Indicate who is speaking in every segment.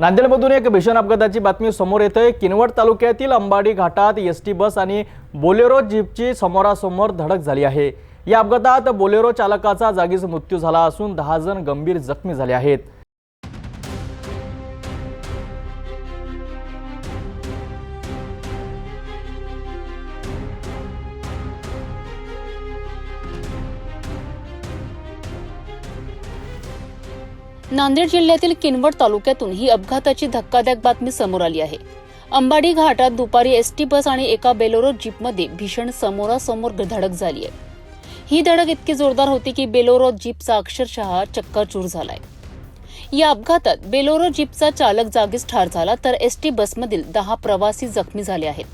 Speaker 1: नांदेडमधून एक भीषण अपघाताची बातमी समोर येते किनवट तालुक्यातील अंबाडी घाटात एस टी बस आणि बोलेरो जीपची समोरासमोर धडक झाली आहे. या अपघातात बोलेरो चालकाचा जागीच मृत्यू झाला असून दहा जण गंभीर जखमी झाले आहेत.
Speaker 2: नांदेड जिल्ह्यातील किनवट तालुक्यातून ही अपघाताची धक्कादायक बातमी समोर आली आहे. अंबाडी घाटात दुपारी एसटी बस आणि एका बेलोरो जीपमध्ये भीषण समोरासमोर धडक झाली आहे. ही धडक इतकी जोरदार होती की बेलोरो जीपचा अक्षरशः चक्काचूर झालाय. या अपघातात बेलोरो जीपचा चालक जागीच ठार झाला तर एसटी बसमधील दहा प्रवासी जखमी झाले आहेत.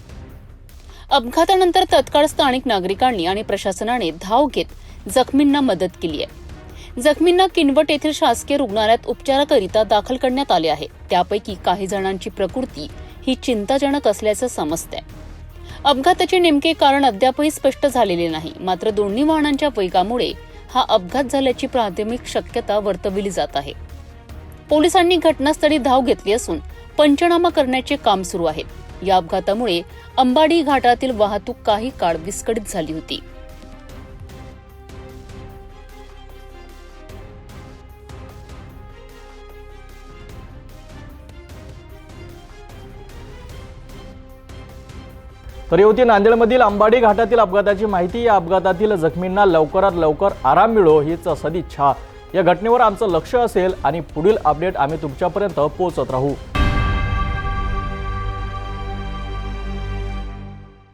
Speaker 2: अपघातानंतर तत्काळ स्थानिक नागरिकांनी आणि प्रशासनाने धाव घेत जखमींना मदत केली आहे. जखमींना किनवट येथील शासकीय रुग्णालयात उपचाराकरिता दाखल करण्यात आले आहे. त्यापैकी काही जणांची प्रकृती ही चिंताजनक असल्याचं समजतंय. अपघाताचे नेमके कारण अद्यापही स्पष्ट झालेले नाही. मात्र दोन्ही वाहनांच्या वेगामुळे हा अपघात झाल्याची प्राथमिक शक्यता वर्तविली जात आहे. पोलिसांनी घटनास्थळी धाव घेतली असून पंचनामा करण्याचे काम सुरू आहे. या अपघातामुळे अंबाडी घाटातील वाहतूक काही काळ विस्कळीत झाली होती.
Speaker 1: तर ही होती नांदेडमधील अंबाडी घाटातील अपघाताची माहिती. या अपघातातील जखमींना लवकरात लवकर आराम मिळो हीच सदिच्छा. या घटनेवर आमचं लक्ष असेल आणि पुढील अपडेट आम्ही तुमच्यापर्यंत पोहोचत राहू.